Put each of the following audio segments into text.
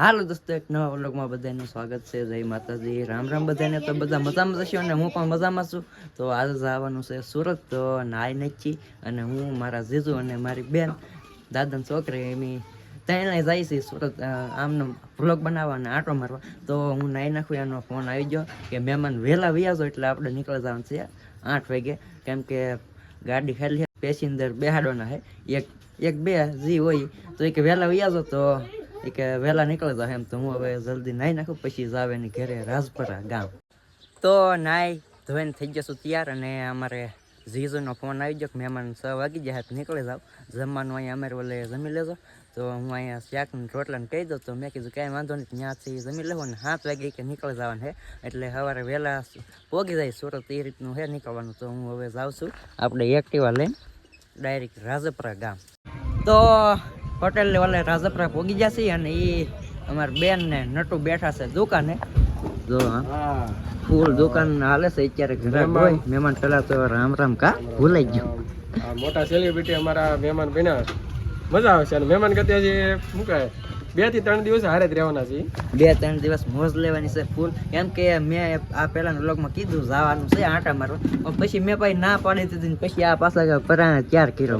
હાલો દોસ્તો, એક નવા વ્લોગમાં બધાનું સ્વાગત છે. જય માતાજી. રામ રામ બધાને. તો બધા મજામાં જશો અને હું પણ મજામાં છું. તો આજે જવાનું છે સુરત. તો નાઈ નચી અને હું, મારા જીજુ અને મારી બેન, દાદાની છોકરી એમની ત્યાં જાય છે સુરત આમનો વ્લોગ બનાવવા અને આંટો મારવા. તો હું નાઈ નાખું એનો ફોન આવી ગયો કે મહેમાન વહેલા વ્યાજો એટલે આપણે નીકળી જવાનું છે આઠ વાગે. કેમ કે ગાડી ખાલી પેસેન્જર બેહાડવાના છે. એક એક બે જી હોય તો એ કે વહેલા વ્યાજો તો એ કે વહેલા નીકળી જાય એમ તો હું હવે જલ્દી નાહી નાખું, પછી જ આવે ને ઘરે રાજપરા ગામ. તો નાઈ ધોઈને થઈ જશું તૈયાર અને અમારે જીજુનો ફોન આવી ગયો મહેમાન છ વાગી જાય તો નીકળી જાવ જમવાનું અહીંયા અમારે ઓલે જમી લેજો. તો હું અહીંયા શાક રોટલાને કહી દઉં, તો મેં કીધું કાંઈ વાંધો નહીં ત્યાંથી જમી લેવો ને સાત વાગે કે નીકળી જવાનું છે. એટલે સવારે વહેલા પોગી જાય સુરત, એ રીતનું છે નીકળવાનું. તો હું હવે જાઉં છું આપણે એક્ટિવા લઈને ડાયરેક્ટ રાજપરા ગામ. તો હોટેલ વાલે રાજપરા પોગી જશે અને એ અમાર બેન ને નટુ બેઠા છે દુકાને. જો હા. ફૂલ દુકાન હાલે છે અત્યારે ગ્રાહક હોય. મહેમાન પેલા તો રામ રામ કા ભૂલાઈ ગયો. મોટા સેલિબ્રિટી અમારા મહેમાન બન્યા. મજા આવશે અને મહેમાન કરતા હજી શું કહે? બેથી ત્રણ દિવસ હારે જ રહેવાના છે. બે ત્રણ દિવસ મોજ લેવાની છે ફૂલ. એમ કે મેં આ પહેલાના વ્લોગમાં કીધું જવાનું છે આટા મારવા. પણ પછી મેં ભાઈ ના પાડી દીધી પછી આ પાછા પરાણે ત્યાર કર્યો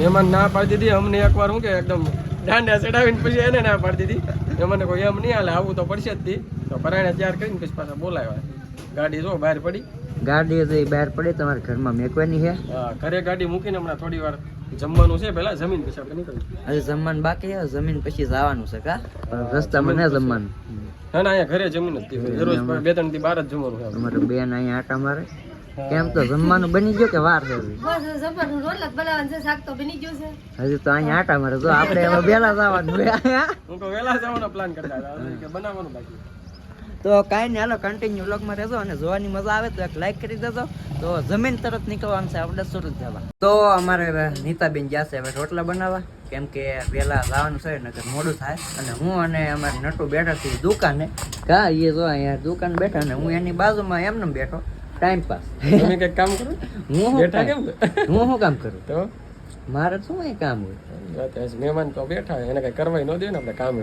મહેમાન ના પાડી દીધી અમને એકવાર હું કે એકદમ દાંડા ચડાવીને પછી એને ના પાડી દીધી. એમને કોઈ એમ નહીં હાલે આવું તો પડશે જ થી તો પરાણે ત્યાર કરીને પછી પાછા બોલાવ્યા. ગાડી જો બહાર પડી. ગાડી બહાર પડે તમારા ઘરમાં મેકવાની છે? ઘરે ગાડી મૂકીને હમણાં થોડી વાર જમવાનું છે પેલા જમીન પછી આપણે નીકળી હજી જમવાનું બાકી છે જમીન પછી જવાનું છે કા? રસ્તામાં ના જમવાનું. ના ના અહીંયા ઘરે જમીન જ દરરોજ બે ત્રણથી બાર જ જમવાનું છે અમારે બેન અહીંયા આટા મારે. કેમ તો જમવાનું બની ગયું કે વાર છે હજી? હજી તો અહીંયા આટા મારે. જો આપણે હવે વેલા જવાનું. હું તો વેલા જવાનો પ્લાન કરતા હતા. કે બનાવવાનું બાકી. તો કાંઈ નહીં હાલો કન્ટિન્યુ વ્લોગમાં રહેજો અને જોવાની મજા આવે તો એક લાઈક કરી દેજો. તો જમીન તરત નીકળવાનું છે આપણે સુરત જવા તો અમારે નીતાબેન ગયા છે હવે રોટલા બનાવવા. કેમ કે પહેલાં લાવવાનું છે નકર મોડું થાય. અને હું અને અમારે નટુ બેઠા છીએ દુકાને. કા એ જો અહીંયા દુકાન બેઠા અને હું એની બાજુમાં એમને બેઠો. ટાઈમ પાસ તમે કઈ કામ કરો? હું બેઠા કામ- હું શું કામ કરું? તો? મારે શું એ કામ હોય. મહેમાન તો બેઠા એને કઈ કરવાય ન દે ને આપણે કામ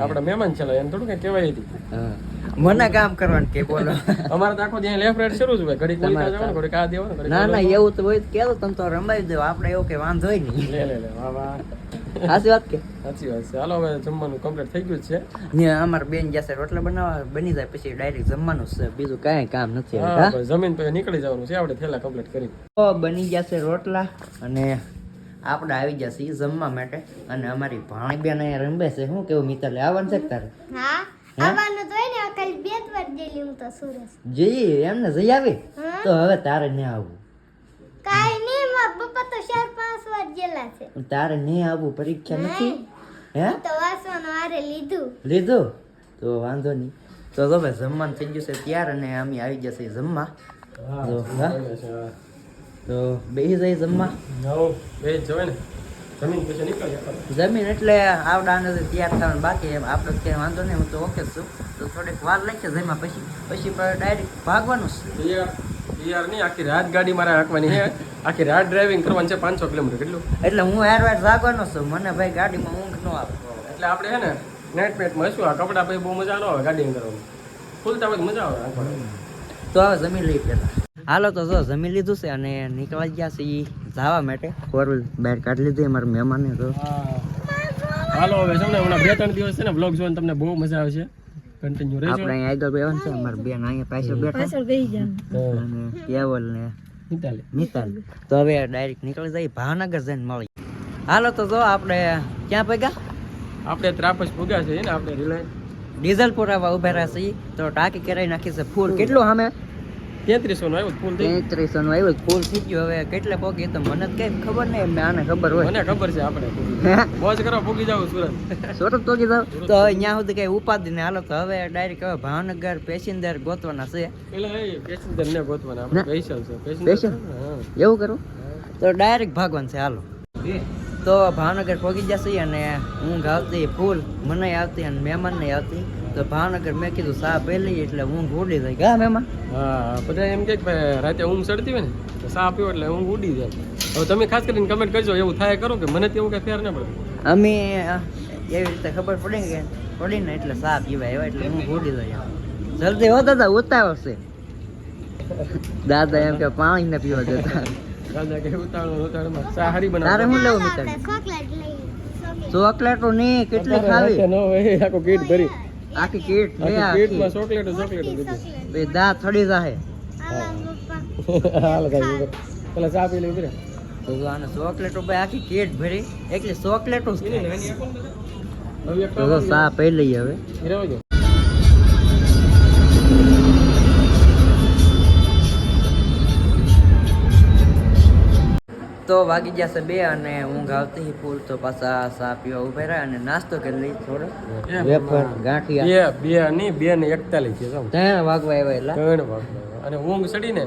આપણે મહેમાન છે એને થોડું કઈ કહેવાય હા. મને કામ કરવાનું કે બોલો. અમારે તો આખો ત્યાં લેફ્ટ રાઈટ શરૂ જ હોય. ઘડીક મોલિકા જવાનું ઘડી કા દેવાનું ના ના એવું તો હોય તો તમે તો રમાઈ દો આપણે એવું કે વાંધો હોય નહીં. લે લે લે વાહ વાહ. સાચી વાત કે? સાચી વાત છે. હાલો હવે જમવાનું કમ્પ્લીટ થઈ ગયું છે. ને અમારે બેન જશે રોટલા બનાવવા. બની જાય પછી ડાયરેક્ટ જમવાનું છે. બીજું કાંઈ કામ નથી હા? જમીન પછી નીકળી જવાનું છે. આપણે થેલા કમ્પ્લીટ કરી. તો બની જશે રોટલા અને આપણે આવી જશે જમવા માટે. અને અમારી ભાણી બેન અહીંયા રમે છે. શું કેવું મિતાલે? આવવાનું છે તારે? હા આવવાનું બે જ વાર હું તો એમને જઈ આવી? તો હવે તારે ન આવવું. કાઈ નહીં મારા પપ્પા તો ચાર પાંચ વાર ગયેલા છે. તારે નહીં આવવું પરીક્ષા નથી? હે? તો વાસવાનો આરે લીધું. લીધું? તો વાંધો નહીં. તો તમે જમવાનું થઈ ગયું છે ત્યાર અને અમે આવી જશે જમવા. જો, હા? તો બેસી જાય જમવા. બે જ જવાય ને જમીન એટલે આવડા નથી તૈયાર થવાનું બાકી એમ. આપણે ક્યાંય વાંધો નહીં હું તો ઓકે છું. તો થોડીક વાર લાગશે જમ્યા પછી પછી ડાયરેક્ટ ભાગવાનું છે. યાર નહીં આખી રાત ગાડી મારે હાંકવાની છે. આખી રાત ડ્રાઇવિંગ કરવાની છે પાંચસો કિલોમીટર કેટલું? એટલે હું હેર વાર જાગવાનો છું. મને ભાઈ ગાડીમાં ઊંઘ ન આવે. એટલે આપણે છે ને નેટ પેટમાં શું આ કપડા ભાઈ બહુ મજા ન આવે ગાડી કરવાની. ખુલતા હોય તો મજા આવે. તો હવે જમીન લઈ પેલા હાલો તો જો જમી લીધું છે અને નીકળી ગયા છે એ જવા માટે. ફોર વ્હીલ બહાર કાઢી લીધી અમારા મહેમાને તો. હાલો હવે છે હમણાં બે ત્રણ દિવસ છે ને બ્લોગ જોઈને તમને બહુ મજા આવશે. કન્ટિન્યુ રહેજો. આપણે અહીંયા આગળ બેવાનું છે અમારા બેન અહીંયા પાછળ બેઠા. અને કેવલ ને નીતાલે. મિતાલ. તો હવે ડાયરેક્ટ નીકળી જાય ભાવનગર જઈને મળી હાલો તો જો આપણે ક્યાં પગ્યા આપણે ત્રાપસ ભૂગ્યા છે ને આપણે રિલાયન્સ. ડીઝલ પુરાવા ઊભા રહ્યા છીએ. તો ટાંકી કરાવી નાખી છે ફૂલ. કેટલું સામે? તેત્રીસો નો આવ્યો ફૂલ થઈ તેત્રીસો નું આવ્યું ફૂલ થઈ ગયું. હવે કેટલે પોગી તો મને કઈ ખબર નહીં એમને આને ખબર હોય. મને ખબર છે આપણે. મોજ કરો ભૂગી જાવ સુરત. સુરત પોગી જાવ તો હવે ત્યાં સુધી કઈ ઉપાધિ ને હાલો તો હવે ડાયરેક્ટ હવે ભાવનગર પેસેન્જર ગોતવાના છે. એટલે પેસેન્જર ને ગોતવાના. આપણે. સ્પેશિયલ છે. પેસેન્જર એવું કરું? તો ડાયરેક્ટ ભાગવાનું છે. હાલો. તો ભાવનગર પહોંચી જશે અને ઊંઘ ગાવતી ફૂલ મને આવતી અને મહેમાન ને આવતી. તો ભાવનગર મેં કીધું સા પહેલી એટલે ઊંઘ ઉડી જાય. ગામ એમાં? હા બધા એમ કે રાતે ઊંઘ ચડતી હોય ને તો સા પીવો એટલે ઊંઘ ઉડી જાય. હવે તમે ખાસ કરીને કમેન્ટ કરજો એવું થાય કરો કે મને તેવું કઈ ફેર ના પડે? અમે એવી રીતે ખબર પડી કે પડી ને એટલે સા પીવા એવા એટલે ઊંઘ ઉડી જાય જલ્દી હો દાદા ઉતાવળ છે. દાદા એમ કે પાણી ને પીવા જતા દાદા કે ઉતાળો ઉતાળમાં ચા બનાવ. તારે હું લેવું મિત્ર ચોકલેટ નહીં કેટલી ખાવી? નો આખો કીટ ભરી. આખી કીટ લે આખી. કીટમાં ચોકલેટ ચોકલેટ દીધી બે દા થડી જાહે. હાલ કાંઈ પેલા ચા પી લેવી તો જો આને ચોકલેટ બે આખી કીટ ભરી. એકલી ચોકલેટો જ ખાય. તો સા પી લઈએ હવે. એ તો વાગી જશે બે અને ઊંઘ આવતી ફૂલ તો પાછા સા પીવા ઊભા રહ્યા અને નાસ્તો કરી લઈ થોડો. વેફર ગાંઠિયા. બે બે ની બે ને એકતાલીસ છે. ત્રણ વાગવા આવ્યા એટલે. ત્રણ વાગવા. અને ઊંઘ ચડીને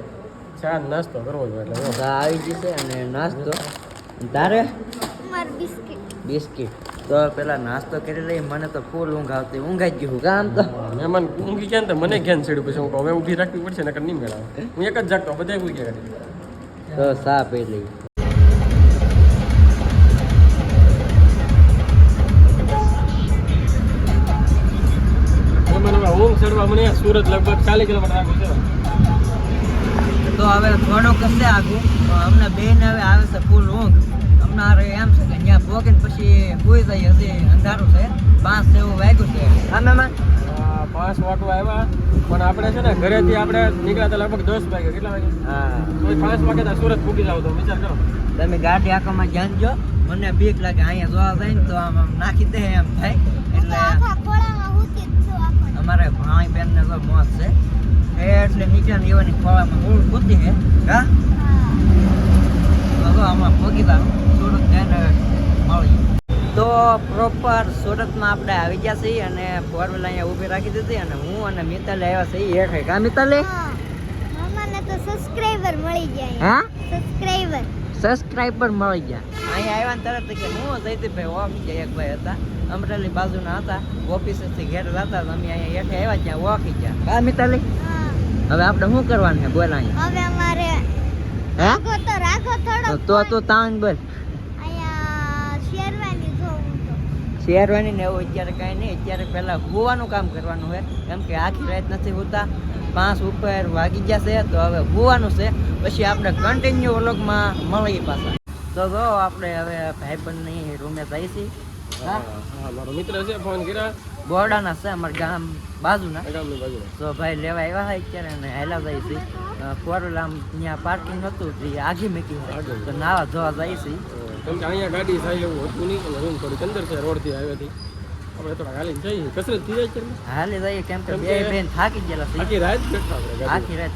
ચા નાસ્તો કરવો જોઈએ એટલે. સા આવી જશે અને નાસ્તો. તારે? માર બિસ્કિટ. બિસ્કિટ. તો પેલા નાસ્તો કરી લઈ મને તો ફૂલ ઊંઘ આવતી. ઊંઘાઈ જ ગયું કામ તો. મહેમાન ઊંઘી ગયા ને મને ઘેન ચડ્યું પછી. હું હવે ઊભી રાખવી પડશે નકર નહીં મેળવે. હું એક જ જાગતો બધા ઊંઘી ગયા. તો સા પી લઈ મને સુરત લગભગ ચાલીસ કિલોમીટર આગળ છે. તો હવે થોડોક હશે આગું? અમને બેન હવે આવે છે ફૂલ ઊંઘ અમને હારે એમ છે કે ત્યાં પોગીને પછી કોઈ જાય હશે અંધારું છે. પાંચ એવું વાગ્યું છે. સામેમાં પાંચ વાગવા આવ્યા. પણ આપણે છે ને ઘરેથી આપણે નીકળ્યા હતા લગભગ દસ વાગે. કેટલા વાગે? હા. કોઈ પાંચ વાગે તો સુરત પૂકી જાવ તો વિચાર કરો. તમે ગાડી આંખમાં ધ્યાન જો મને બીક લાગે. અહીંયા જોવા જાય ને તો આમ નાખી દે એમ થાય. એટલે અમારે ભાઈ બેન ને તો મોત છે એટલે નીચે ને એવાની ખોળામાં મૂળ કૂદી છે. હા? તો આમાં ભોગીતા સુરત જઈને મળી તો પ્રોપર સુરતમાં આપણે આવી ગયા છીએ અને ફોર વ્હીલર અહીંયા ઊભી રાખી દીધી અને હું અને મિતાલે આવ્યા છીએ. એક કા મિતાલે? હા. તો સબસ્ક્રાઇબર મળી ગયા હા? સબસ્ક્રાઇબર સબસ્ક્રાઇબર મળી ગયા. અહીંયા આવ્યા તરત કે હું જયદીપભાઈ ઓળખી ગયા એક ભાઈ હતા. અમરેલી બાજુના હતા. ઓફિસેથી ઘેર હતા. અમે અહીંયા હેઠે આવ્યા ત્યાં ઓળખી ગયા હા મિતાલી? હવે આપણે શું કરવાનું છે? બોલ અહીંયા. હવે અમારે રાખો તો રાખો થોડો તો તો તાન બોલ. શેરવાની ને એવું અત્યારે કાંઈ નહીં. અત્યારે પહેલાં હોવાનું કામ કરવાનું છે. કેમ કે આખી રાત નથી હોતા. પાંચ ઉપર વાગી ગયા છે તો હવે હોવાનું છે. પછી આપણે કન્ટિન્યુ વ્લોગમાં મળીએ પાછા. તો જો આપણે હવે ભાઈબંધની રૂમે જઈએ છીએ. હા? હા મારો મિત્ર છે ફોન કર્યા. બોરડાના છે અમારા ગામ બાજુના. ગામની બાજુ તો ભાઈ લેવા આવ્યા હોય અત્યારે અને હેલા જાય છે ફોર વ્હીલર આમ ત્યાં પાર્કિંગ હતું જે આગી મૂકી હોય. આગળ. તો નાવા જોવા જાય છે કેમ કે અહીંયા ગાડી થાય એવું હતું નહીં અને રૂમ થોડીક અંદર છે રોડથી આવ્યાથી આપણે થોડા હાલીને જઈએ. કસરત થઈ જાય છે ને? હાલી જઈએ કેમ કે કેમ બે કે- બેન થાકી ગયેલા છે આખી રાત બેઠા આપણે ગાડી આખી રાત.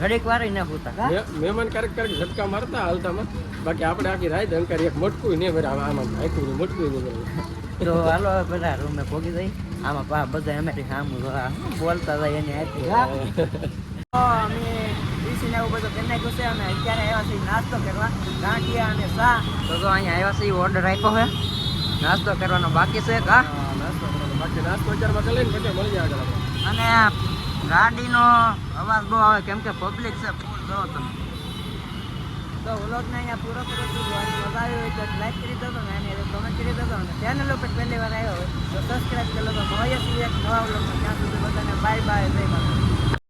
ઘડીક વાર ન હોતા મહેમાન ક્યારેક ક્યારેક ઝટકા મારતા હાલતામાં. બાકી આપણે આખી રાત અંકાર એક મટકું નહીં ભરે આમાં આખું મટકું નહીં ભરે તો હાલો બધા રૂમે પોગી જઈ. આમાં બધા અમે સામું બોલતા હતા એની આખી અમે ડીસીને એવું બધું કરી નાખ્યું છે અને અત્યારે આવ્યા છીએ નાસ્તો કરવા. ગાંઠિયા અને ચા તો જો અહીંયા આવ્યા છીએ ઓર્ડર આપ્યો છે. નાસ્તો કરવાનો બાકી છે કા? નાસ્તો કરવાનો. બાકી નાસ્તો અત્યારમાં કરી લઈને પછી મળી જાય અને ગાડીનો અવાજ બહુ આવે, કેમ કે પબ્લિક છે, ફૂલ જો તમે. તો વ્લોગને અહીંયા પૂરો કરો છું મજા આવી હોય તો લાઈક કરી દો ને એની કમેન્ટ કરી દો અને ચેનલ ઉપર પહેલી વાર આવ્યો હોય, તો સબસ્ક્રાઈબ કરી તો મળીએ છીએ એક નવા વ્લોગમાં ત્યાં સુધી બધાને બાય બાય જય માતા